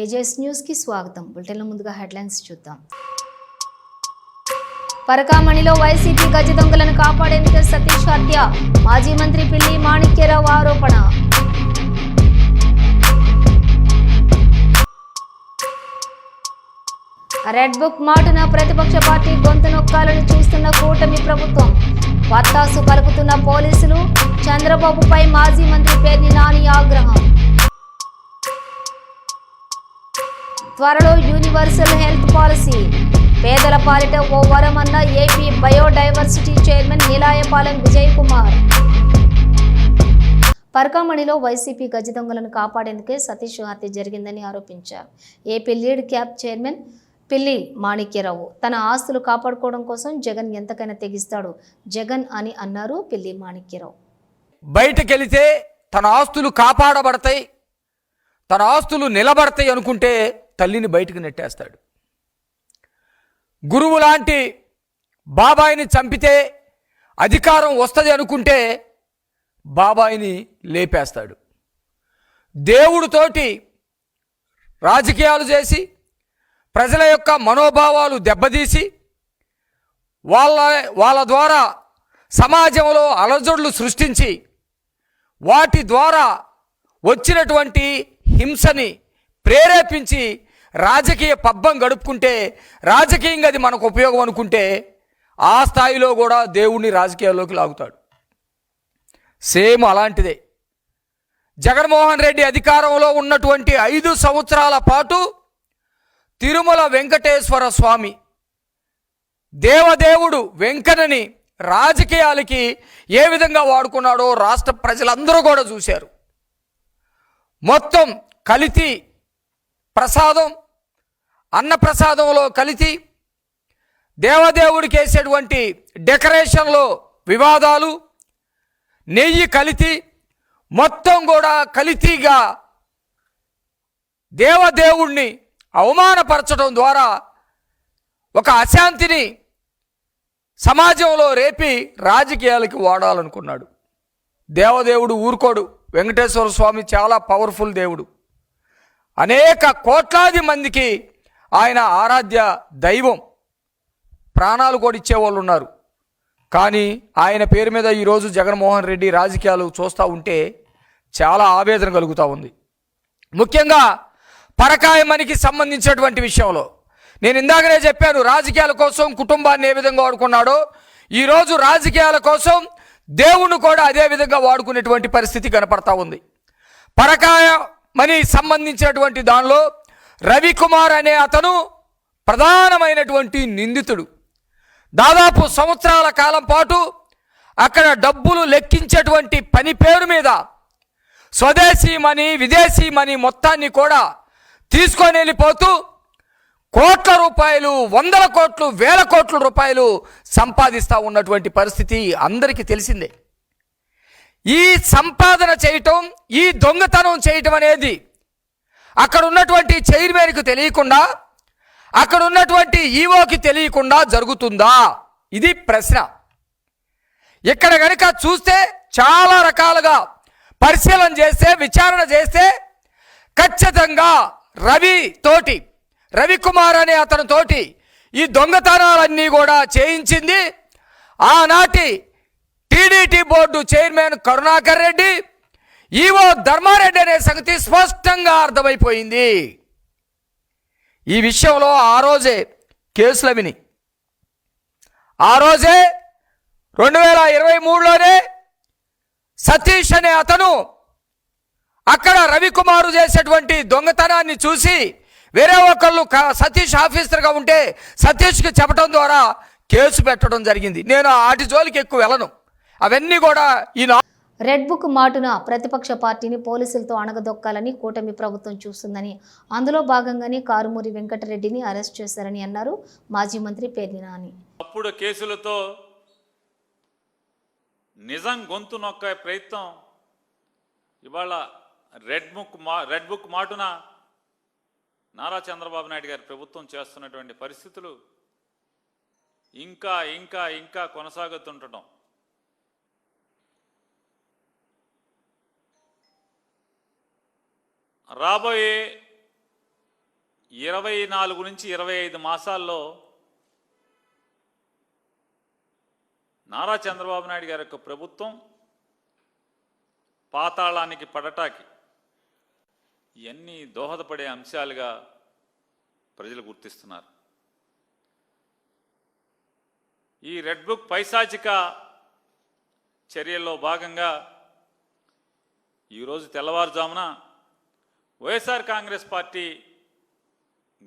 Ages న్యూస్కి స్వాగతం. బులెటిన్ల ముందుగా హెడ్లైన్స్ చూద్దాం. పరకామణిలో వైసీపీ గజ దొంగలను కాపాడేందుకు సతీష్ హత్య మాజీ మంత్రి పిల్లి మాణిక్యరావు ఆరోపణ. రెడ్ బుక్ మాటున ప్రతిపక్ష పార్టీ గొంతు నొక్కాలని చూస్తున్న కూటమి ప్రభుత్వం. వత్తాసు పలుకుతున్న పోలీసులు చంద్రబాబుపై మాజీ మంత్రి పేర్ని నాని ఆగ్రహం. త్వరలో యూనివర్సల్ హెల్త్ పాలసీ. పేదల పాలిట ఓ వరమన్న AP biodiversity chairman Neelayapalem Vijay Kumar పరకామణిలో YCP గజ దొంగలను కాపాడేందుకే సతీష్ హత్య జరిగిందని ఆరోపించారు. ఏపీ లీడ్ క్యాప్ చైర్మన్ పిల్లి మాణిక్యరావు తన ఆస్తులు కాపాడుకోవడం కోసం జగన్ ఎంతకైనా తెగిస్తాడు. జగన్ అని అన్నారు పిల్లి మాణిక్యరావు. బయటకెళితే తన ఆస్తులు కాపాడబడతాయి తన ఆస్తులు నిలబడతాయి అనుకుంటే తల్లిని బయటకు నెట్టేస్తాడు. గురువు లాంటి బాబాయిని చంపితే అధికారం వస్తుంది అనుకుంటే బాబాయిని లేపేస్తాడు. దేవుడితోటి రాజకీయాలు చేసి ప్రజల యొక్క మనోభావాలు దెబ్బతీసి వాళ్ళ వాళ్ళ ద్వారా సమాజంలో అలజడులు సృష్టించి వాటి ద్వారా వచ్చినటువంటి హింసని ప్రేరేపించి రాజకీయ పబ్బం గడుపుకుంటే రాజకీయంగా అది మనకు ఉపయోగం అనుకుంటే ఆ స్థాయిలో కూడా దేవుణ్ణి రాజకీయాల్లోకి లాగుతాడు. సేమ్ అలాంటిదే. జగన్మోహన్ రెడ్డి అధికారంలో ఉన్నటువంటి ఐదు సంవత్సరాల పాటు తిరుమల వెంకటేశ్వర స్వామి దేవదేవుడు వెంకన్నని రాజకీయాలకి ఏ విధంగా వాడుకున్నాడో రాష్ట్ర ప్రజలందరూ కూడా చూశారు. మొత్తం కలితి ప్రసాదం అన్నప్రసాదంలో కలితి దేవదేవుడికి వేసేటువంటి డెకరేషన్లో వివాదాలు నెయ్యి కలితి మొత్తం కూడా కలితీగా దేవదేవుణ్ణి అవమానపరచడం ద్వారా ఒక అశాంతిని సమాజంలో రేపి రాజకీయాలకి వాడాలనుకున్నాడు. దేవదేవుడు ఊరుకోడు. వెంకటేశ్వర స్వామి చాలా పవర్ఫుల్ దేవుడు. అనేక కోట్లాది మందికి ఆయన ఆరాధ్య దైవం. ప్రాణాలు కూడా ఇచ్చేవాళ్ళు ఉన్నారు. కానీ ఆయన పేరు మీద ఈరోజు జగన్మోహన్ రెడ్డి రాజకీయాలు చూస్తూ ఉంటే చాలా ఆవేదన కలుగుతూ ఉంది. ముఖ్యంగా పరకాయమనికి సంబంధించినటువంటి విషయంలో. నేను ఇందాకనే చెప్పాను రాజకీయాల కోసం కుటుంబాన్ని ఏ విధంగా వాడుకున్నాడో ఈరోజు రాజకీయాల కోసం దేవుణ్ణి కూడా అదే విధంగా వాడుకునేటువంటి పరిస్థితి కనపడతా ఉంది. పరకాయ మని సంబంధించినటువంటి దానిలో రవికుమార్ అనే అతను ప్రధానమైనటువంటి నిందితుడు. దాదాపు సంవత్సరాల కాలం పాటు అక్కడ డబ్బులు లెక్కించేటువంటి పని పేరు మీద స్వదేశీ మనీ విదేశీ మనీ మొత్తాన్ని కూడా తీసుకొని వెళ్ళిపోతూ కోట్ల రూపాయలు వందల కోట్లు వేల కోట్ల రూపాయలు సంపాదిస్తూ ఉన్నటువంటి పరిస్థితి అందరికీ తెలిసిందే. ఈ సంపాదన చేయటం ఈ దొంగతనం చేయటం అనేది అక్కడ ఉన్నటువంటి చైర్మన్కి తెలియకుండా అక్కడ ఉన్నటువంటి ఈవోకి తెలియకుండా జరుగుతుందా? ఇది ప్రశ్న. ఇక్కడ కనుక చూస్తే చాలా రకాలుగా పరిశీలన చేస్తే విచారణ చేస్తే ఖచ్చితంగా రవి తోటి రవికుమార్ అనే అతని తోటి ఈ దొంగతనాలన్నీ కూడా చేయించింది. ఆనాటి TDT board chairman Karunakar Reddy EO Dharma Reddy అనే సంగతి స్పష్టంగా అర్థమైపోయింది. ఈ విషయంలో ఆ రోజే కేసులు విని. ఆ రోజే రెండు వేల ఇరవై మూడులోనే సతీష్ అనే అతను అక్కడ రవికుమారు చేసేటువంటి దొంగతనాన్ని చూసి వేరే ఒకళ్ళు సతీష్ ఆఫీసర్గా ఉంటే సతీష్కి చెప్పడం ద్వారా కేసు పెట్టడం జరిగింది. నేను ఆటి జోలికి ఎక్కువ వెళ్ళను. అవన్నీ కూడా ఈ రెడ్ బుక్ మాటున ప్రతిపక్ష పార్టీని పోలీసులతో అణగదొక్కాలని కూటమి ప్రభుత్వం చూస్తుందని అందులో భాగంగానే కారుమూరి వెంకటరెడ్డిని అరెస్ట్ చేశారని అన్నారు మాజీ మంత్రి పేర్ని అప్పుడు కేసులతో నిజం గొంతు నొక్కే ప్రయత్నం ఇవాళ రెడ్ బుక్ మా రెడ్ బుక్ మాటున నారా చంద్రబాబు నాయుడు గారి ప్రభుత్వం చేస్తున్నటువంటి పరిస్థితులు ఇంకా ఇంకా ఇంకా కొనసాగుతుండటం రాబోయే ఇరవై నాలుగు నుంచి ఇరవై ఐదు మాసాల్లో నారా చంద్రబాబు నాయుడు గారి యొక్క ప్రభుత్వం పాతాళానికి పడటాకి ఇవన్నీ దోహదపడే అంశాలుగా ప్రజలు గుర్తిస్తున్నారు. ఈ రెడ్ బుక్ పైశాచిక చర్యల్లో భాగంగా ఈరోజు తెల్లవారుజామున వైఎస్ఆర్ కాంగ్రెస్ పార్టీ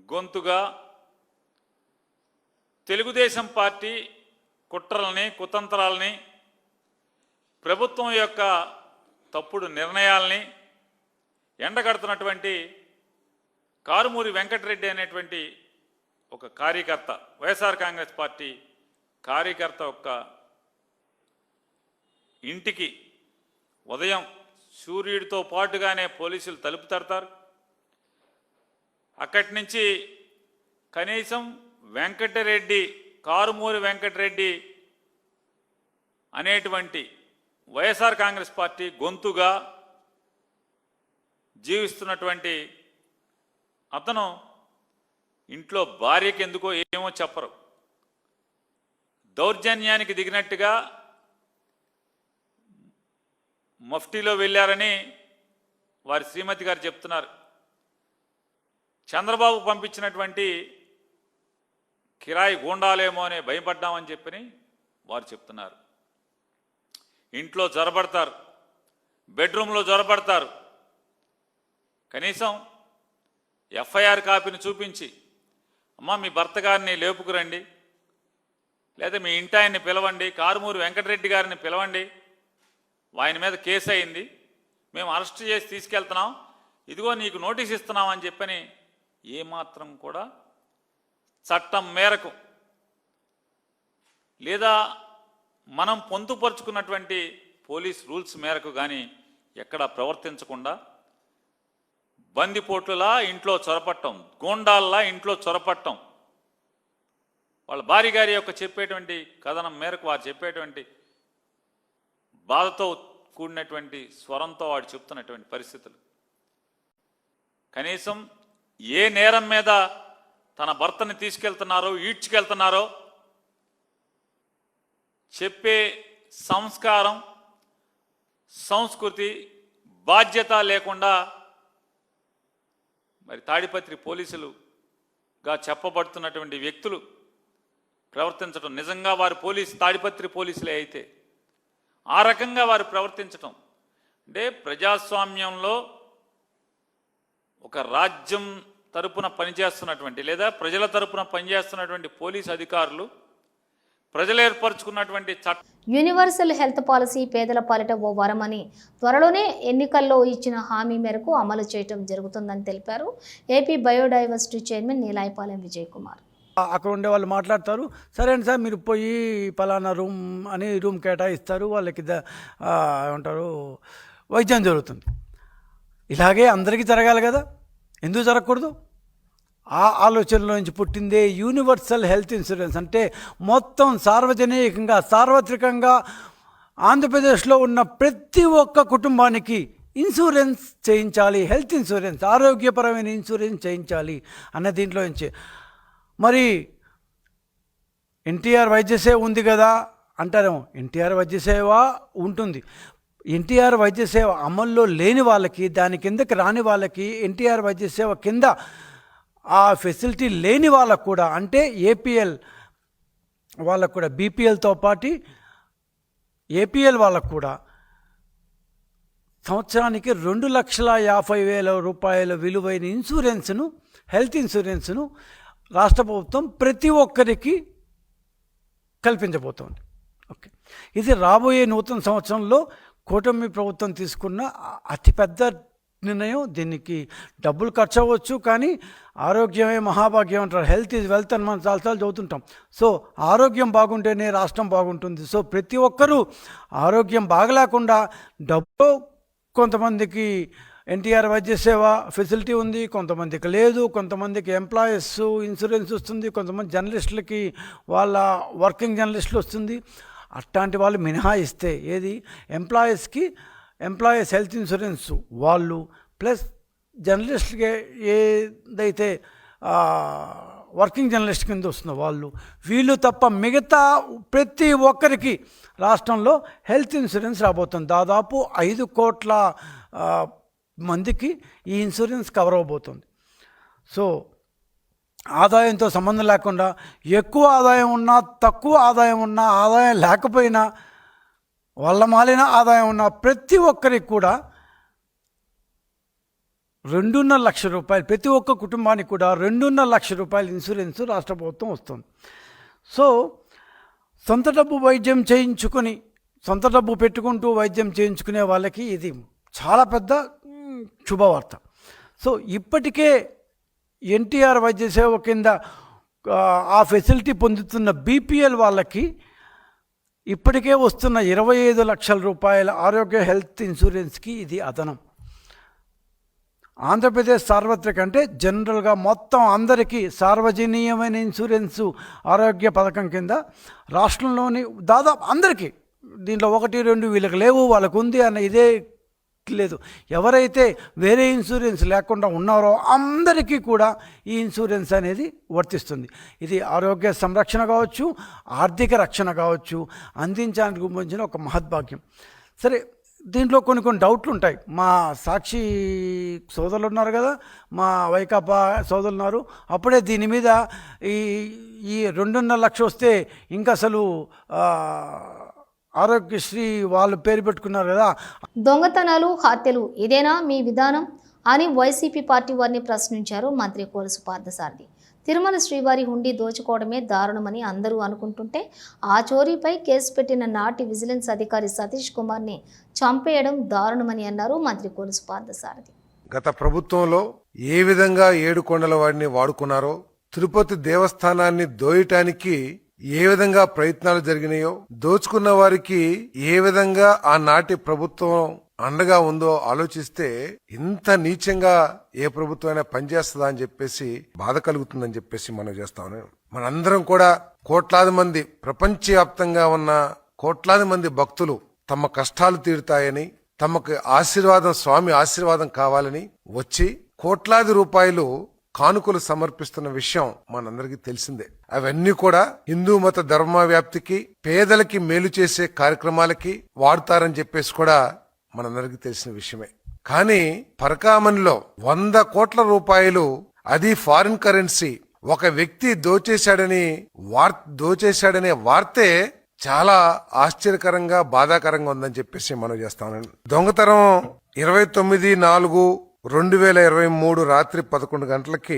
గొంతుగా తెలుగుదేశం పార్టీ కుట్రల్ని కుతంత్రాలని ప్రభుత్వం యొక్క తప్పుడు నిర్ణయాల్ని ఎండగడుతున్నటువంటి కారుమూరి వెంకటరెడ్డి అనేటువంటి ఒక కార్యకర్త వైఎస్ఆర్ కాంగ్రెస్ పార్టీ కార్యకర్త యొక్క ఇంటికి ఉదయం సూర్యుడితో పాటుగానే పోలీసులు తలుపు తడతారు. అక్కడి నుంచి కనీసం వెంకటరెడ్డి కారుమూరి వెంకటరెడ్డి అనేటువంటి వైఎస్ఆర్ కాంగ్రెస్ పార్టీ గొంతుగా జీవిస్తున్నటువంటి అతను ఇంట్లో భార్యకి ఎందుకో ఏమో చెప్పరు. దౌర్జన్యానికి దిగినట్టుగా మఫ్టీలో వెళ్ళారని వారి శ్రీమతి గారు చెప్తున్నారు. చంద్రబాబు పంపించినటువంటి కిరాయి గూండాలేమో అనే భయపడ్డామని చెప్పని వారు చెప్తున్నారు. ఇంట్లో జ్వరపడతారు బెడ్రూమ్లో జ్వరపడతారు కనీసం ఎఫ్ఐఆర్ కాపీని చూపించి అమ్మ మీ భర్త గారిని లేపుకురండి లేదా మీ ఇంటాయన్ని పిలవండి కారుమూరు వెంకటరెడ్డి గారిని పిలవండి ఆయన మీద కేసు అయింది. మేము అరెస్ట్ చేసి తీసుకెళ్తున్నాం. ఇదిగో నీకు నోటీస్ ఇస్తున్నాం అని చెప్పని ఏమాత్రం కూడా చట్టం మేరకు లేదా మనం పొందుపరుచుకున్నటువంటి పోలీస్ రూల్స్ మేరకు కానీ ఎక్కడ ప్రవర్తించకుండా బందిపోట్లులా ఇంట్లో చొరపట్టం గోండాల్లా ఇంట్లో చొరపట్టం. వాళ్ళ భార్య గారి యొక్క చెప్పేటువంటి కథనం మేరకు వారు చెప్పేటువంటి బాధతో కూడినటువంటి స్వరంతో వాడు చెప్తున్నటువంటి పరిస్థితులు. కనీసం ఏ నేరం మీద తన భర్తని తీసుకెళ్తున్నారో ఈడ్చుకెళ్తున్నారో చెప్పే సంస్కారం సంస్కృతి బాధ్యత లేకుండా మరి తాడిపత్రి పోలీసులుగా చెప్పబడుతున్నటువంటి వ్యక్తులు ప్రవర్తించడం నిజంగా వారు పోలీసు తాడిపత్రి పోలీసులే అయితే ఆ రకంగా వారు ప్రవర్తించటం. అంటే ప్రజాస్వామ్యంలో ఒక రాజ్యం తరపున పనిచేస్తున్నటువంటి లేదా ప్రజల తరపున పనిచేస్తున్నటువంటి పోలీస్ అధికారులు ప్రజలు ఏర్పరచుకున్నటువంటి చట్ట యూనివర్సల్ హెల్త్ పాలసీ పేదల పాలిట ఓ వరమని త్వరలోనే ఎన్నికల్లో ఇచ్చిన హామీ మేరకు అమలు చేయటం జరుగుతుందని తెలిపారు. AP biodiversity chairman Neelayapalem Vijay Kumar అక్కడ ఉండే వాళ్ళు మాట్లాడతారు. సరే అండి సార్ మీరు పోయి పలానా రూమ్ అని రూమ్ కేటాయిస్తారు. వాళ్ళకి ఏమంటారు వైద్యం జరుగుతుంది. ఇలాగే అందరికీ జరగాలి కదా? ఎందుకు జరగకూడదు? ఆ ఆలోచనలో నుంచి పుట్టిందే యూనివర్సల్ హెల్త్ ఇన్సూరెన్స్. అంటే మొత్తం సార్వజనికంగా సార్వత్రికంగా ఆంధ్రప్రదేశ్లో ఉన్న ప్రతి ఒక్క కుటుంబానికి ఇన్సూరెన్స్ చేయించాలి. హెల్త్ ఇన్సూరెన్స్ ఆరోగ్యపరమైన ఇన్సూరెన్స్ చేయించాలి అన్న దీంట్లో నుంచి. మరి ఎన్టీఆర్ వైద్యసేవ ఉంది కదా అంటారేమో. ఎన్టీఆర్ వైద్య సేవ ఉంటుంది. ఎన్టీఆర్ వైద్యసేవ అమల్లో లేని వాళ్ళకి దాని కిందకి రాని వాళ్ళకి ఎన్టీఆర్ వైద్య సేవ కింద ఆ ఫెసిలిటీ లేని వాళ్ళకు కూడా అంటే ఏపీఎల్ వాళ్ళకు కూడా బీపీఎల్తో పాటు ఏపీఎల్ వాళ్ళకు కూడా సంవత్సరానికి రెండు లక్షల యాభై వేల రూపాయల విలువైన ఇన్సూరెన్స్ను హెల్త్ ఇన్సూరెన్స్ను రాష్ట్ర ప్రభుత్వం ప్రతి ఒక్కరికి కల్పించబోతోంది. ఓకే. ఇది రాబోయే నూతన సంవత్సరంలో కూటమి ప్రభుత్వం తీసుకున్న అతిపెద్ద నిర్ణయం. దీనికి డబ్బులు ఖర్చు అవ్వచ్చు కానీ ఆరోగ్యమే మహాభాగ్యం అంటారు. హెల్త్ ఈజ్ వెల్త్ అని మనం చాలాసార్లు చదువుతుంటాం. సో ఆరోగ్యం బాగుంటేనే రాష్ట్రం బాగుంటుంది. సో ప్రతి ఒక్కరూ ఆరోగ్యం బాగలేకుండా డబ్బు కొంతమందికి ఎన్టీఆర్ వైద్య సేవ ఫెసిలిటీ ఉంది కొంతమందికి లేదు కొంతమందికి ఎంప్లాయీస్ ఇన్సూరెన్స్ వస్తుంది కొంతమంది జర్నలిస్టులకి వాళ్ళ వర్కింగ్ జర్నలిస్టులు వస్తుంది. అట్లాంటి వాళ్ళు మినహాయిస్తే ఏది? ఎంప్లాయీస్కి ఎంప్లాయీస్ హెల్త్ ఇన్సూరెన్స్ వాళ్ళు ప్లస్ జర్నలిస్ట్కి ఏదైతే వర్కింగ్ జర్నలిస్ట్ కింద వస్తున్న వాళ్ళు వీళ్ళు తప్ప మిగతా ప్రతి ఒక్కరికి రాష్ట్రంలో హెల్త్ ఇన్సూరెన్స్ రాబోతుంది. దాదాపు ఐదు కోట్ల మందికి ఈ ఇన్సూరెన్స్ కవర్ అవబోతుంది. సో ఆదాయంతో సంబంధం లేకుండా ఎక్కువ ఆదాయం ఉన్నా తక్కువ ఆదాయం ఉన్నా ఆదాయం లేకపోయినా వాళ్ళ మాలిన ఆదాయం ఉన్న ప్రతి ఒక్కరికి కూడా రెండున్నర లక్ష రూపాయలు ప్రతి ఒక్క కుటుంబానికి కూడా రెండున్నర లక్ష రూపాయల ఇన్సూరెన్స్ రాష్ట్ర ప్రభుత్వం వస్తుంది. సో సొంత డబ్బు వైద్యం చేయించుకొని సొంత డబ్బు పెట్టుకుంటూ వైద్యం చేయించుకునే వాళ్ళకి ఇది చాలా పెద్ద శుభవార్త. సో ఇప్పటికే ఎన్టీఆర్ వైద్య సేవ కింద ఆ, ఫెసిలిటీ పొందుతున్న బీపీఎల్ వాళ్ళకి ఇప్పటికే వస్తున్న ఇరవై ఐదు లక్షల రూపాయల ఆరోగ్య హెల్త్ ఇన్సూరెన్స్కి ఇది అదనం. ఆంధ్రప్రదేశ్ సార్వత్రిక అంటే జనరల్గా మొత్తం అందరికీ సార్వజనీయమైన ఇన్సూరెన్సు ఆరోగ్య పథకం కింద రాష్ట్రంలోని దాదాపు అందరికీ దీంట్లో ఒకటి రెండు వీళ్ళకి లేవు వాళ్ళకు ఉంది అన్న ఇదే లేదు. ఎవరైతే వేరే ఇన్సూరెన్స్ లేకుండా ఉన్నారో అందరికీ కూడా ఈ ఇన్సూరెన్స్ అనేది వర్తిస్తుంది. ఇది ఆరోగ్య సంరక్షణ కావచ్చు ఆర్థిక రక్షణ కావచ్చు అందించడానికి గురించిన ఒక మహద్భాగ్యం. సరే దీంట్లో కొన్ని కొన్ని డౌట్లు ఉంటాయి. మా సాక్షి సోదరులు ఉన్నారు కదా మా వైకాపా సోదరులు ఉన్నారు. అప్పుడే దీని మీద ఈ ఈ రెండున్నర లక్ష వస్తే ఇంకా అసలు ఆరోగ్యశ్రీ వాళ్ళు పేరు పెట్టుకున్నారు కదా. దొంగతనాలు హత్యలు ఇదేనా మీ విధానం అని వైసీపీ పార్టీ వారిని ప్రశ్నించారు మంత్రి కోలసు పార్థసారథి తిరుమల శ్రీవారి హుండీ దోచుకోవడమే దారుణమని అందరూ అనుకుంటుంటే ఆ చోరీపై కేసు పెట్టిన నాటి విజిలెన్స్ అధికారి సతీష్ కుమార్ని చంపేయడం దారుణమని అన్నారు మంత్రి కోలసు పార్థసారథి గత ప్రభుత్వంలో ఏ విధంగా ఏడు కొండల వాడిని వాడుకున్నారో తిరుపతి దేవస్థానాన్ని దోయటానికి ఏ విధంగా ప్రయత్నాలు జరిగినాయో దోచుకున్న వారికి ఏ విధంగా ఆనాటి ప్రభుత్వం అండగా ఉందో ఆలోచిస్తే ఇంత నీచంగా ఏ ప్రభుత్వం అయినా పనిచేస్తుందా అని చెప్పేసి బాధ కలుగుతుందని చెప్పేసి మనం చేస్తాం మనందరం కూడా కోట్లాది మంది ప్రపంచవ్యాప్తంగా ఉన్న కోట్లాది మంది భక్తులు తమ కష్టాలు తీరుతాయని తమకు ఆశీర్వాదం స్వామి ఆశీర్వాదం కావాలని వచ్చి కోట్లాది రూపాయలు కానుకలు సమర్పిస్తున్న విషయం మనందరికీ తెలిసిందే. అవన్నీ కూడా హిందూ మత ధర్మ వ్యాప్తికి పేదలకి మేలు చేసే కార్యక్రమాలకి వాడతారని చెప్పేసి కూడా మనందరికీ తెలిసిన విషయమే. కానీ పరకామణిలో వంద కోట్ల రూపాయలు అది ఫారిన్ కరెన్సీ ఒక వ్యక్తి దోచేశాడని వార్ దోచేశాడనే వార్తే చాలా ఆశ్చర్యకరంగా బాధాకరంగా ఉందని చెప్పేసి మనం చేస్తాను దొంగతనం ఇరవై తొమ్మిది నాలుగు రెండు వేల ఇరవై మూడు రాత్రి పదకొండు గంటలకి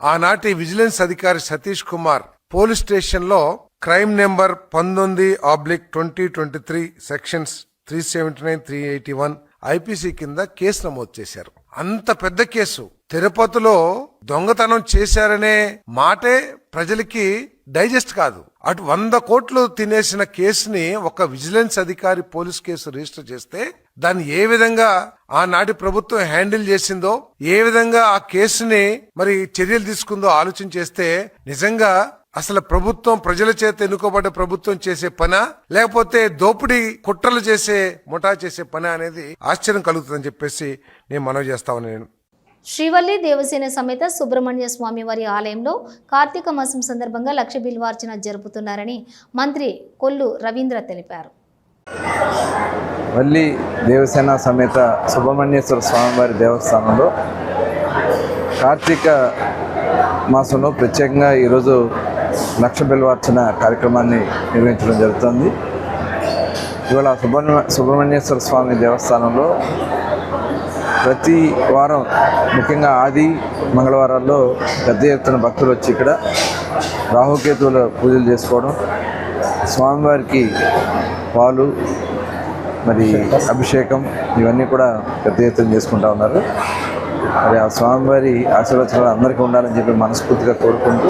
ఆనాటి విజిలెన్స్ అధికారి సతీష్ కుమార్ పోలీస్ స్టేషన్లో క్రైమ్ నెంబర్ పంతొమ్మిది oblique twenty twenty three sections three seventy nine three eighty one IPC కింద కేసు నమోదు చేశారు. అంత పెద్ద కేసు. తిరుపతిలో దొంగతనం చేశారనే మాటే ప్రజలకి డైజెస్ట్ కాదు. అటు వంద కోట్లు తినేసిన కేసుని ఒక విజిలెన్స్ అధికారి పోలీస్ కేసు రిజిస్టర్ చేస్తే దాన్ని ఏ విధంగా ఆనాటి ప్రభుత్వం హ్యాండిల్ చేసిందో ఏ విధంగా ఆ కేసుని మరి చర్యలు తీసుకుందో ఆలోచన చేస్తే నిజంగా అసలు ప్రభుత్వం ప్రజల చేత ఎన్నుకోబడ్డ ప్రభుత్వం చేసే పనా లేకపోతే దోపిడీ కుట్రలు చేసే ముఠా చేసే పనా అనేది ఆశ్చర్యం కలుగుతుందని చెప్పేసి నేను మనవి చేస్తా నేను శ్రీవల్లి దేవసేన సమేత సుబ్రహ్మణ్య స్వామి వారి ఆలయంలో కార్తీక మాసం సందర్భంగా లక్ష బిల్వార్చన జరుపుతున్నారని మంత్రి కొల్లు రవీంద్ర తెలిపారు. వల్లి దేవసేన సమేత సుబ్రహ్మణ్యేశ్వర స్వామివారి దేవస్థానంలో కార్తీక మాసంలో ప్రత్యేకంగా ఈరోజు లక్ష బిల్వార్చన కార్యక్రమాన్ని నిర్వహించడం జరుగుతుంది. ఇవాళ సుబ్రహ్మ సుబ్రహ్మణ్యేశ్వర స్వామి దేవస్థానంలో ప్రతి వారం ముఖ్యంగా ఆది మంగళవారాల్లో పెద్ద ఎత్తున భక్తులు వచ్చి ఇక్కడ రాహుకేతువుల పూజలు చేసుకోవడం స్వామివారికి పాలు మరి అభిషేకం ఇవన్నీ కూడా పెద్ద ఎత్తున చేసుకుంటా ఉన్నారు. మరి ఆ స్వామివారి ఆశీర్వచనాలు అందరికీ ఉండాలని చెప్పి మనస్ఫూర్తిగా కోరుకుంటూ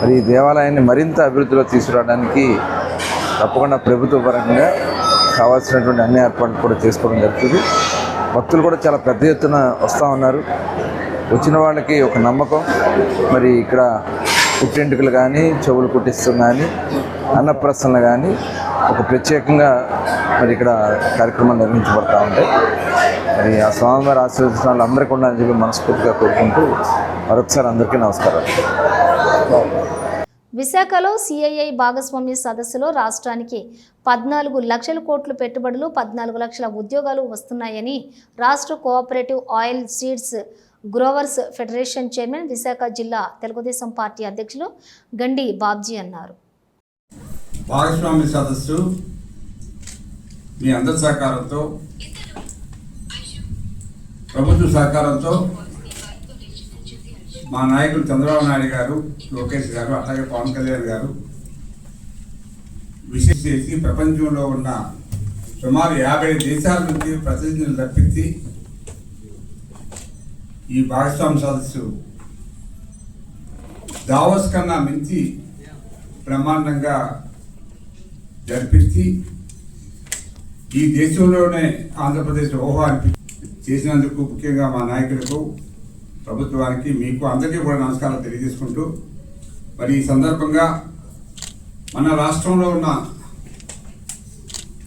మరి ఈ దేవాలయాన్ని మరింత అభివృద్ధిలో తీసుకురావడానికి తప్పకుండా ప్రభుత్వ పరంగా కావాల్సినటువంటి అన్ని ఏర్పాట్లు కూడా చేసుకోవడం జరుగుతుంది. భక్తులు కూడా చాలా పెద్ద ఎత్తున వస్తూ ఉన్నారు. వచ్చిన వాళ్ళకి ఒక నమ్మకం. మరి ఇక్కడ పుట్టింటికలు కానీ చెవులు కుట్టిస్తాం కానీ అన్నప్రసన్న కానీ ఒక ప్రత్యేకంగా మరి ఇక్కడ కార్యక్రమాలు నిర్వహించబడతా ఉంటాయి. మరి ఆ స్వామివారి ఆశీర్వచనాలు అందరికీ ఉండాలని చెప్పి మనస్ఫూర్తిగా కోరుకుంటూ మరొకసారి అందరికీ నమస్కారం విశాఖలో సిఐఐ భాగస్వామ్య సదస్సులో రాష్ట్రానికి పద్నాలుగు లక్షల కోట్ల పెట్టుబడులు పద్నాలుగు లక్షల ఉద్యోగాలు వస్తున్నాయని రాష్ట్ర cooperative oil seeds growers federation chairman Visakha జిల్లా తెలుగుదేశం పార్టీ అధ్యక్షులు గండి బాబ్జీ అన్నారు. భాగస్వామ్య సదస్సు మీ అందరి సహకారంతో ప్రభుత్వ సహకారంతో మా నాయకులు చంద్రబాబు నాయుడు గారు లోకేష్ గారు అలాగే పవన్ కళ్యాణ్ గారు విశేష చేసి ప్రపంచంలో ఉన్న సుమారు యాభై దేశాల నుంచి ప్రతినిధులు తప్పించి ఈ భాగస్వామ్య సదస్సు దావస్ కన్నా మించి బ్రహ్మాండంగా జరిపించి ఈ దేశంలోనే ఆంధ్రప్రదేశ్ ఓహో అనిపి చేసినందుకు ముఖ్యంగా మా నాయకులకు ప్రభుత్వానికి మీకు అందరికీ కూడా నమస్కారాలు తెలియజేసుకుంటూ మరి ఈ సందర్భంగా మన రాష్ట్రంలో ఉన్న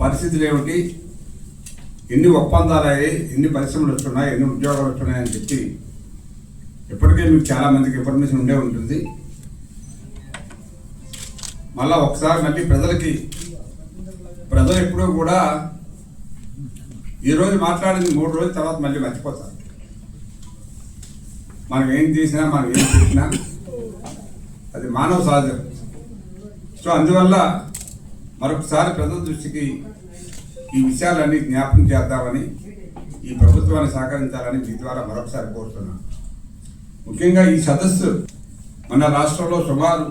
పరిస్థితులు ఏమిటి? ఎన్ని ఒప్పందాలు అయ్యాయి? ఎన్ని పరిశ్రమలు వస్తున్నాయి? ఎన్ని ఉద్యోగాలు వస్తున్నాయని చెప్పి ఇప్పటికే మీకు చాలామందికి ఇన్ఫర్మేషన్ ఉండే ఉంటుంది. మళ్ళా ఒకసారి మళ్ళీ ప్రజలకి ప్రజలు ఎప్పుడూ కూడా ఈ రోజు మాట్లాడింది మూడు రోజుల తర్వాత మళ్ళీ మర్చిపోతారు. మనం ఏం చేసినా మనం ఏం చేసినా అది మానవ సహజం. సో అందువల్ల మరొకసారి ప్రజల దృష్టికి ఈ విషయాలన్నీ జ్ఞాపకం చేద్దామని ఈ ప్రభుత్వాన్ని సహకరించాలని మీ ద్వారా మరొకసారి కోరుతున్నాను. ముఖ్యంగా ఈ సదస్సు మన రాష్ట్రంలో సుమారు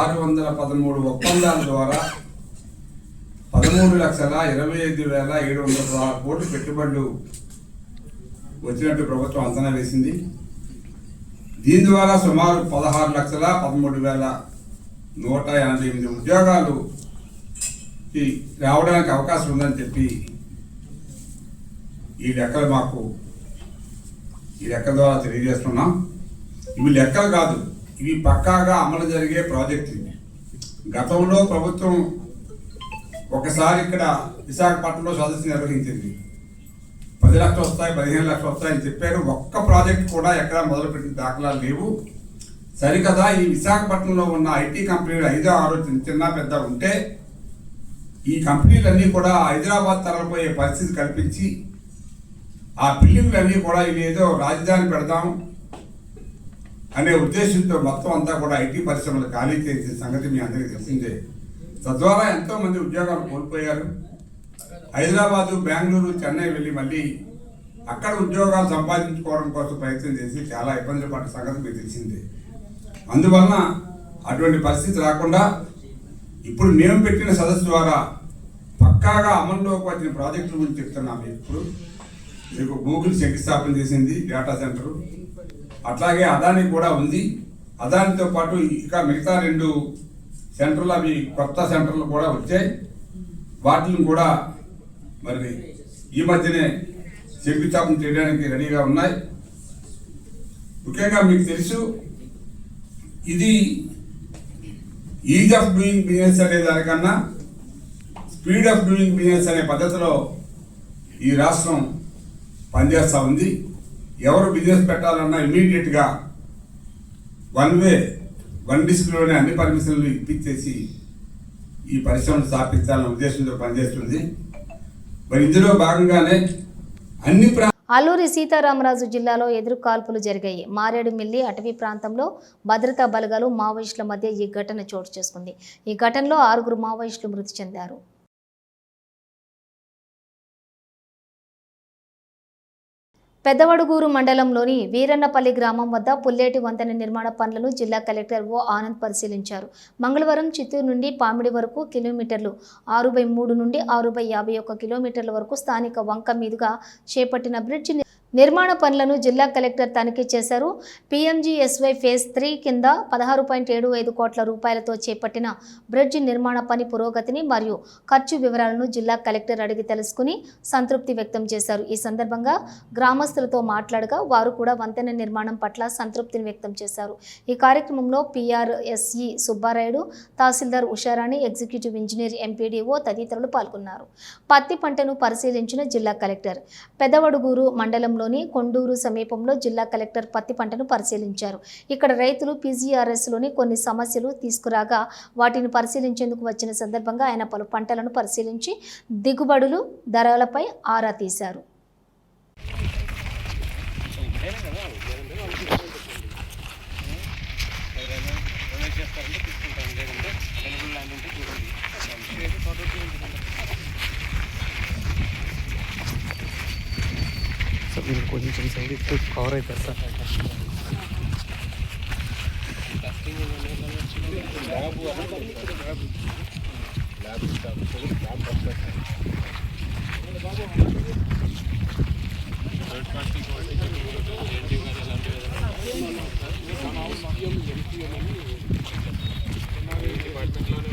ఆరు వందల పదమూడు ఒప్పందాల ద్వారా పదమూడు లక్షల ఇరవై ఐదు వేల ఏడు వందల కోట్లు పెట్టుబడులు వచ్చినట్టు ప్రభుత్వం అంచనా వేసింది. దీని ద్వారా సుమారు పదహారు లక్షల పదమూడు వేల నూట ఎనభై ఎనిమిది ఉద్యోగాలు ఈ రావడానికి అవకాశం ఉందని చెప్పి ఈ లెక్కలు మాకు ఈ లెక్క ద్వారా తెలియజేస్తున్నాం. ఇవి లెక్కలు కాదు ఇవి పక్కాగా అమలు జరిగే ప్రాజెక్టు గతంలో ప్రభుత్వం ఒకసారి ఇక్కడ విశాఖపట్నంలో సదస్సు నిర్వహించింది. పది లక్షలు వస్తాయి పదిహేను లక్షలు వస్తాయని చెప్పారు. ఒక్క ప్రాజెక్ట్ కూడా ఎక్కడ మొదలుపెట్టిన దాఖలాలు లేవు. సరికదా ఈ విశాఖపట్నంలో ఉన్న ఐటీ కంపెనీలు ఐదో ఆరో చిన్న పెద్ద ఉంటే ఈ కంపెనీలన్నీ కూడా హైదరాబాద్ తరలిపోయే పరిస్థితి కల్పించి ఆ బిల్డింగ్లన్నీ కూడా ఏదో రాజధాని పెడదాం అనే ఉద్దేశంతో మొత్తం అంతా కూడా ఐటీ పరిశ్రమలు ఖాళీ చేసే సంగతి మీ అందరికీ తెలిసిందే. తద్వారా ఎంతో మంది ఉద్యోగాలు కోల్పోయారు. హైదరాబాదు బెంగళూరు చెన్నై వెళ్ళి మళ్ళీ అక్కడ ఉద్యోగాలు సంపాదించుకోవడం కోసం ప్రయత్నం చేసి చాలా ఇబ్బందులు పడ్డ సంగతి మీకు తెలిసిందే. అందువలన అటువంటి పరిస్థితి రాకుండా ఇప్పుడు మేము పెట్టిన సదస్సు ద్వారా పక్కాగా అమల్లోకి వచ్చిన ప్రాజెక్టుల గురించి చెప్తున్నాం ఇప్పుడు. మీకు గూగుల్ శంకుస్థాపన చేసింది డేటా సెంటర్. అట్లాగే అదాని కూడా ఉంది. అదానితో పాటు ఇంకా మిగతా రెండు సెంటర్లు అవి కొత్త సెంటర్లు కూడా వచ్చాయి. వాటిని కూడా మరి ఈ మధ్యనే శంకుస్థాపన చేయడానికి రెడీగా ఉన్నాయి. ముఖ్యంగా మీకు తెలుసు ఇది ఈజ్ ఆఫ్ డూయింగ్ బిజినెస్ అనే దానికన్నా స్పీడ్ ఆఫ్ డూయింగ్ బిజినెస్ అనే పద్ధతిలో ఈ రాష్ట్రం పనిచేస్తూ ఉంది. ఎవరు బిజినెస్ పెట్టాలన్నా ఇమీడియట్గా వన్ వే వన్ డిస్క్లోనే అన్ని పర్మిషన్లు ఇప్పించేసి ఈ పరిశ్రమను స్థాపించాలనే ఉద్దేశంతో పనిచేస్తుంది. మరి ఇందులో భాగంగానే అన్ని ప్రా అల్లూరి సీతారామరాజు జిల్లాలో ఎదురు కాల్పులు జరిగాయి మారేడుమిల్లి అటవీ ప్రాంతంలో భద్రతా బలగాలు మావోయిస్టుల మధ్య ఈ ఘటన చోటు చేసుకుంది. ఈ ఘటనలో ఆరుగురు మావోయిస్టులు మృతి చెందారు. పెద్దవడుగూరు మండలంలోని వీరన్నపల్లి గ్రామం వద్ద పుల్లేటి వంతెన నిర్మాణ పనులను జిల్లా కలెక్టర్ ఓ ఆనంద్ పరిశీలించారు. మంగళవారం చిత్తూరు నుండి పామిడి వరకు కిలోమీటర్లు ఆరు బై మూడు నుండి ఆరు బై యాభై ఒక్క కిలోమీటర్ల వరకు స్థానిక వంక మీదుగా చేపట్టిన బ్రిడ్జ్ నిర్మాణ పనులను జిల్లా కలెక్టర్ తనిఖీ చేశారు. పీఎంజీఎస్వై ఫేజ్ త్రీ కింద పదహారు పాయింట్ ఏడు ఐదు కోట్ల రూపాయలతో చేపట్టిన బ్రిడ్జ్ నిర్మాణ పని పురోగతిని మరియు ఖర్చు వివరాలను జిల్లా కలెక్టర్ అడిగి తెలుసుకుని సంతృప్తి వ్యక్తం చేశారు. ఈ సందర్భంగా గ్రామస్తులతో మాట్లాడగా వారు కూడా వంతెన నిర్మాణం పట్ల సంతృప్తిని వ్యక్తం చేశారు. ఈ కార్యక్రమంలో పీఆర్ఎస్ఈ సుబ్బారాయుడు తహసీల్దార్ ఉషారాణి ఎగ్జిక్యూటివ్ ఇంజనీర్ ఎంపీడీఓ తదితరులు పాల్గొన్నారు. పత్తి పంటను పరిశీలించిన జిల్లా కలెక్టర్ పెదవడుగూరు మండలం మండలంలోని కొండూరు సమీపంలో జిల్లా కలెక్టర్ పత్తి పంటను పరిశీలించారు. ఇక్కడ రైతులు పీజీఆర్ఎస్లోని కొన్ని సమస్యలు తీసుకురాగా వాటిని పరిశీలించేందుకు వచ్చిన సందర్భంగా ఆయన పలు పంటలను పరిశీలించి దిగుబడులు ధరలపై ఆరా తీశారు. కొంచెం సైడ్ కవర్ అవుతుంది సార్. డిపార్ట్మెంట్లోనే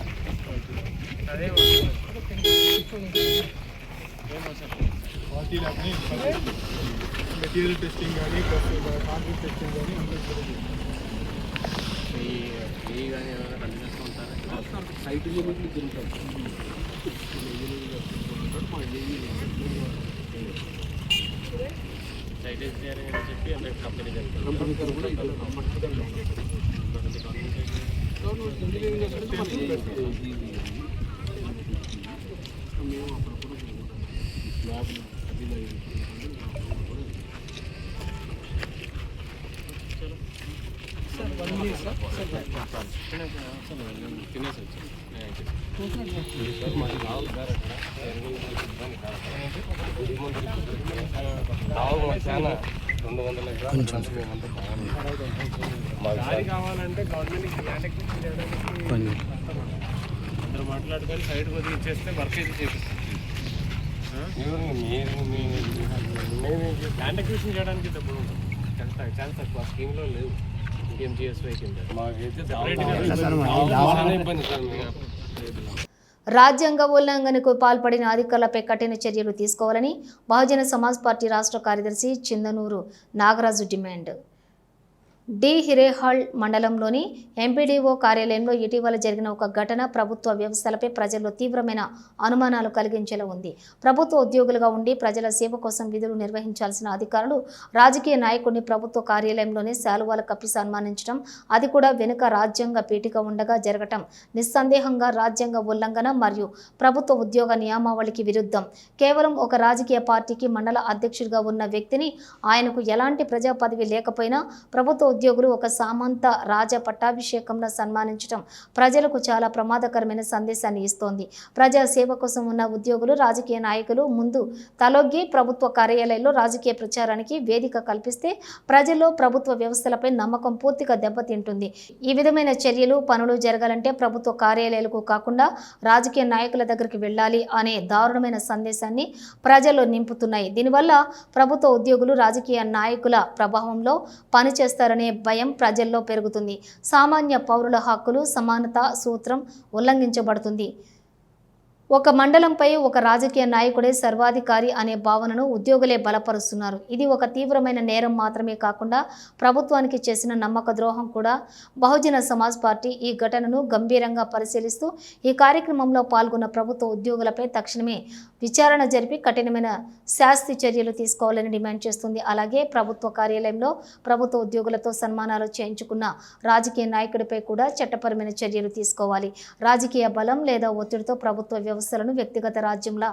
మెటీరియల్ టెస్టింగ్ కానీ కాంక్రీట్ టెస్టింగ్ కానీ అందరూ జరుగుతుంది సైట్ లిమిట్లు తిరుగుతాం కంపెనీ గారు కూడా ఇక్కడ గవర్నమెంట్ ఇంజనీరింగ్ చేస్తుంటే మనకి మేము అప్పుడప్పుడు ల్యాబ్లు అది కావాలంటే గవర్నమెంట్ ల్యాండ్ ఎక్విజిషన్ చేయడానికి అందరూ మాట్లాడుకొని సైడ్ కొద్దిగా ఇచ్చేస్తే వర్క్ అయితే చేపిస్తాం చేయడానికి డబ్బులు ఉంటుంది ఛాన్స్ తక్కువ స్కీమ్లో లేవు కింద. ఇబ్బంది సార్. రాజ్యాంగ ఉల్లంఘనకు పాల్పడిన అధికారులపై కఠిన చర్యలు తీసుకోవాలని బహుజన సమాజ్ పార్టీ రాష్ట్ర కార్యదర్శి చిందనూరు నాగరాజు డిమాండ్. డి. హిరేహాల్ మండలంలోని ఎంపీడీఓ కార్యాలయంలో ఇటీవల జరిగిన ఒక ఘటన ప్రభుత్వ వ్యవస్థలపై ప్రజల్లో తీవ్రమైన అనుమానాలు కలిగించేలా ఉంది. ప్రభుత్వ ఉద్యోగులుగా ఉండి ప్రజల సేవ కోసం విధులు నిర్వహించాల్సిన అధికారులు రాజకీయ నాయకుడిని ప్రభుత్వ కార్యాలయంలోనే శాలువాలు కప్పి సన్మానించడం అది కూడా వెనుక రాజ్యాంగ పీఠిక ఉండగా జరగటం నిస్సందేహంగా రాజ్యాంగ ఉల్లంఘన మరియు ప్రభుత్వ ఉద్యోగ నియామావళికి విరుద్ధం. కేవలం ఒక రాజకీయ పార్టీకి మండల అధ్యక్షుడిగా ఉన్న వ్యక్తిని ఆయనకు ఎలాంటి ప్రజా పదవి లేకపోయినా ప్రభుత్వ ఉద్యోగులు ఒక సామంత రాజ పట్టాభిషేకంలో సన్మానించడం ప్రజలకు చాలా ప్రమాదకరమైన సందేశాన్ని ఇస్తోంది. ప్రజా సేవ కోసం ఉన్న ఉద్యోగులు రాజకీయ నాయకులు ముందు తలొగ్గి ప్రభుత్వ కార్యాలయాల్లో రాజకీయ ప్రచారానికి వేదిక కల్పిస్తే ప్రజల్లో ప్రభుత్వ వ్యవస్థలపై నమ్మకం పూర్తిగా దెబ్బతింటుంది. ఈ విధమైన చర్యలు పనులు జరగాలంటే ప్రభుత్వ కార్యాలయాలకు కాకుండా రాజకీయ నాయకుల దగ్గరికి వెళ్ళాలి అనే దారుణమైన సందేశాన్ని ప్రజల్లో నింపుతున్నాయి. దీనివల్ల ప్రభుత్వ ఉద్యోగులు రాజకీయ నాయకుల ప్రభావంలో పనిచేస్తారని భయం ప్రజల్లో పెరుగుతుంది. సామాన్య పౌరుల హక్కులు సమానత సూత్రం ఉల్లంఘించబడుతుంది. ఒక మండలంపై ఒక రాజకీయ నాయకుడే సర్వాధికారి అనే భావనను ఉద్యోగులే బలపరుస్తున్నారు. ఇది ఒక తీవ్రమైన నేరం మాత్రమే కాకుండా ప్రభుత్వానికి చేసిన నమ్మక ద్రోహం కూడా. బహుజన సమాజ్ పార్టీ ఈ ఘటనను గంభీరంగా పరిశీలిస్తూ ఈ కార్యక్రమంలో పాల్గొన్న ప్రభుత్వ ఉద్యోగులపై తక్షణమే విచారణ జరిపి కఠినమైన శాస్తి చర్యలు తీసుకోవాలని డిమాండ్ చేస్తుంది. అలాగే ప్రభుత్వ కార్యాలయంలో ప్రభుత్వ ఉద్యోగులతో సన్మానాలు చేయించుకున్న రాజకీయ నాయకుడిపై కూడా చట్టపరమైన చర్యలు తీసుకోవాలి. రాజకీయ బలం లేదా ఒత్తిడితో ప్రభుత్వ వ్యవస్థలను వ్యక్తిగత రాజ్యంలా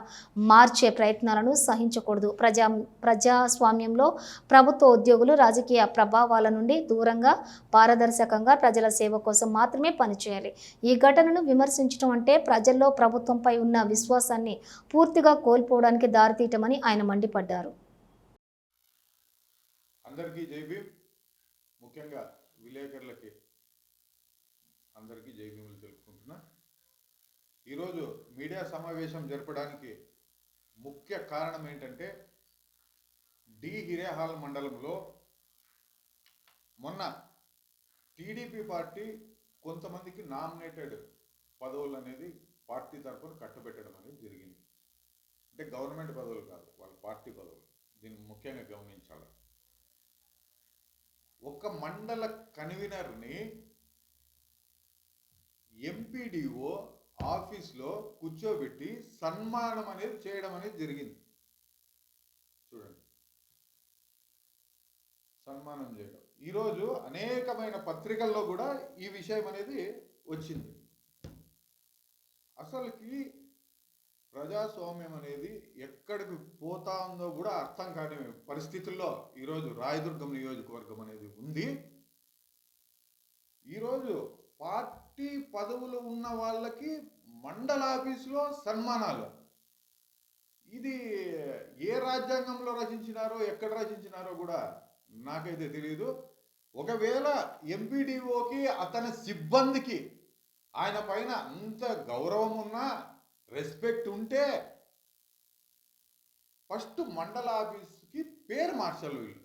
మార్చే ప్రయత్నాలను సహించకూడదు. ప్రజా ప్రజాస్వామ్యంలో ప్రభుత్వ ఉద్యోగులు రాజకీయ ప్రభావాల నుండి దూరంగా పారదర్శకంగా ప్రజల సేవ కోసం మాత్రమే పనిచేయాలి. ఈ ఘటనను విమర్శించడం అంటే ప్రజల్లో ప్రభుత్వంపై ఉన్న విశ్వాసాన్ని పూర్తి పూర్తిగా కోల్పోవడానికి దారితీయటమని ఆయన మండిపడ్డారు. అందరికీ జై భీమ్. ముఖ్యంగా విలేకరులకి అందరికీ జై భీములు తెలుపుకుంటున్నా. ఈరోజు మీడియా సమావేశం జరపడానికి ముఖ్య కారణం ఏంటంటే డి హిరేహాల్ మండలంలో మొన్న టీడీపీ పార్టీ కొంతమందికి నామినేటెడ్ పదవులు అనేది పార్టీ తరఫున కట్టబెట్టడం అనేది జరిగింది. అంటే గవర్నమెంట్ పదవులు కాదు వాళ్ళ పార్టీ పదవులు. దీన్ని ముఖ్యంగా గమనించాలి. ఒక మండల కన్వీనర్ని ఎంపీడీఓ ఆఫీస్లో కూర్చోబెట్టి సన్మానం అనేది చేయడం అనేది జరిగింది. చూడండి. సన్మానం చేయడం. ఈరోజు అనేకమైన పత్రికల్లో కూడా ఈ విషయం అనేది వచ్చింది. అసలుకి ప్రజాస్వామ్యం అనేది ఎక్కడికి పోతా ఉందో కూడా అర్థం కాని పరిస్థితుల్లో ఈరోజు రాయదుర్గం నియోజకవర్గం అనేది ఉంది. ఈరోజు పార్టీ పదవులు ఉన్న వాళ్ళకి మండల ఆఫీసులో సన్మానాలు. ఇది ఏ రాజ్యాంగంలో రచించినారో ఎక్కడ రచించినారో కూడా నాకైతే తెలియదు ఒకవేళ ఎంపీడీఓకి అతని సిబ్బందికి ఆయన పైన అంత గౌరవం ఉన్నా రెస్పెక్ట్ ఉంటే ఫస్ట్ మండల ఆఫీస్కి పేరు మార్చాలి వీళ్ళు.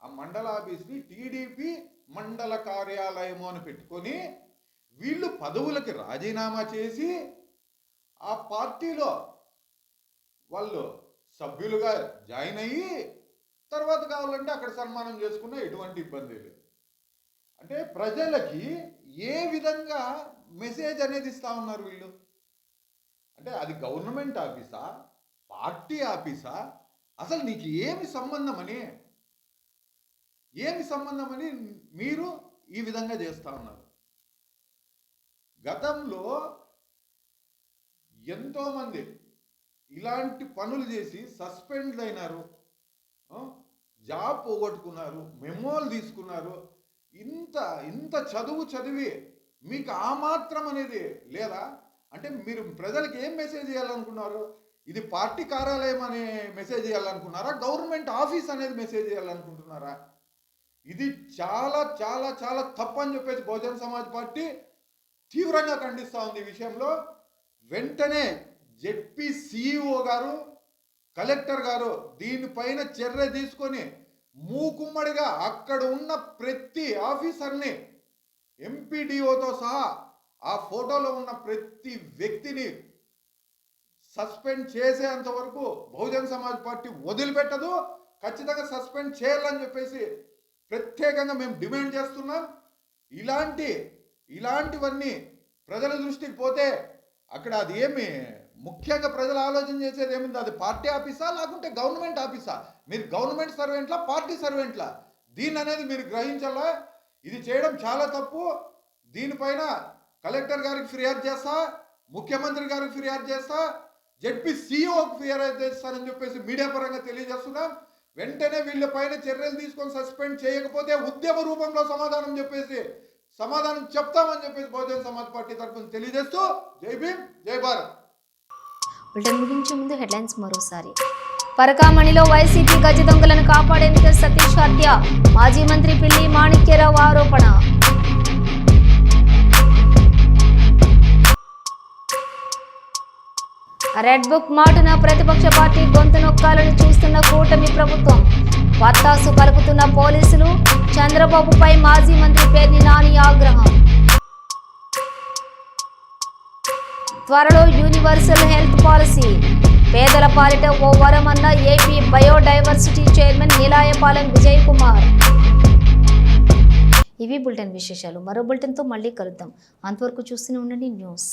ఆ మండల ఆఫీస్ని టీడీపీ మండల కార్యాలయము అని పెట్టుకొని వీళ్ళు పదవులకి రాజీనామా చేసి ఆ పార్టీలో వాళ్ళు సభ్యులుగా జాయిన్ అయ్యి తర్వాత కావాలంటే అక్కడ సన్మానం చేసుకున్న ఎటువంటి ఇబ్బంది లేదు. అంటే ప్రజలకి ఏ విధంగా మెసేజ్ అనేది ఇస్తా ఉన్నారు వీళ్ళు? అంటే అది గవర్నమెంట్ ఆఫీసా? పార్టీ ఆఫీసా? అసలు నీకు ఏమి సంబంధం అని ఏమి సంబంధం అని మీరు ఈ విధంగా చేస్తా ఉన్నారు? గతంలో ఎంతోమంది ఇలాంటి పనులు చేసి సస్పెండ్ అయినారు. జాబ్ పోగొట్టుకున్నారు మెమోలు తీసుకున్నారు. ఇంత ఇంత చదువు చదివి మీకు ఆ మాత్రం అనేది లేదా? అంటే మీరు ప్రజలకు ఏం మెసేజ్ చేయాలనుకున్నారు ఇది పార్టీ కార్యాలయం అనే మెసేజ్ చేయాలనుకున్నారా గవర్నమెంట్ ఆఫీస్ అనేది మెసేజ్ చేయాలనుకుంటున్నారా ఇది చాలా చాలా చాలా తప్పు అని చెప్పేసి బహుజన సమాజ్ పార్టీ తీవ్రంగా ఖండిస్తూ ఉంది ఈ విషయంలో. వెంటనే జెడ్పీ సిఇఓ గారు కలెక్టర్ గారు దీనిపైన చర్య తీసుకొని మూకుమ్మడిగా అక్కడ ఉన్న ప్రతి ఆఫీసర్ని ఎంపీడీఓతో సహా ఆ ఫోటోలో ఉన్న ప్రతి వ్యక్తిని సస్పెండ్ చేసేంత వరకు బహుజన్ సమాజ్ పార్టీ వదిలిపెట్టదు. ఖచ్చితంగా సస్పెండ్ చేయాలని చెప్పేసి ప్రత్యేకంగా మేము డిమాండ్ చేస్తున్నాం. ఇలాంటి ఇలాంటివన్నీ ప్రజల దృష్టికి పోతే అక్కడ అది ఏమి ముఖ్యంగా ప్రజలు ఆలోచన చేసేది ఏమింది? అది పార్టీ ఆఫీసా? లేకుంటే గవర్నమెంట్ ఆఫీసా? మీరు గవర్నమెంట్ సర్వెంట్లా? పార్టీ సర్వెంట్లా? దీన్ని అనేది మీరు గ్రహించాలా? ఇది చేయడం చాలా తప్పు. దీనిపైన కలెక్టర్ గారికి ఫిర్యాదు చేస్తా ముఖ్యమంత్రి గారికి ఫిర్యాదు చేస్తా జడ్పీ సీఈఓకి ఫిర్యాదు చేస్తానని చెప్పేసి మీడియా పరంగా తెలియజేస్తున్నాం. వెంటనే వీళ్ళ పైన చర్యలు తీసుకొని సస్పెండ్ చేయకపోతే ఉద్యమ రూపంలో సమాధానం చెప్పేసి సమాధానం చెప్తామని చెప్పేసి బహుజన సమాజ్ పార్టీ తరఫున తెలియజేస్తూ జై భీమ్ జై భారత్. బులెటిన్ ముగించే ముందు హెడ్లైన్స్ మరోసారి. పరకామణిలో వైసీపీ గజ దొంగలను కాపాడేందుకు సతీష్ హత్య మాజీ మంత్రి పిల్లి మాణిక్యరావు ఆరోపణ. రెడ్ బుక్ మాటున ప్రతిపక్ష పార్టీ గొంతు నొక్కాలని చూస్తున్న కూటమి ప్రభుత్వం. వత్తాసు పలుకుతున్న పోలీసులు చంద్రబాబుపై మాజీ మంత్రి పేర్ని నాని ఆగ్రహం. త్వరలో యూనివర్సల్ హెల్త్ పాలసీ. పేదల పాలిట ఓ వరమన్న AP biodiversity chairman Nilayapalem Vijay Kumar. ఇవి బులెటిన్ విశేషాలు. మరో బులెటిన్తో మళ్ళీ కలుద్దాం. అంతవరకు చూస్తూనే ఉండండి న్యూస్.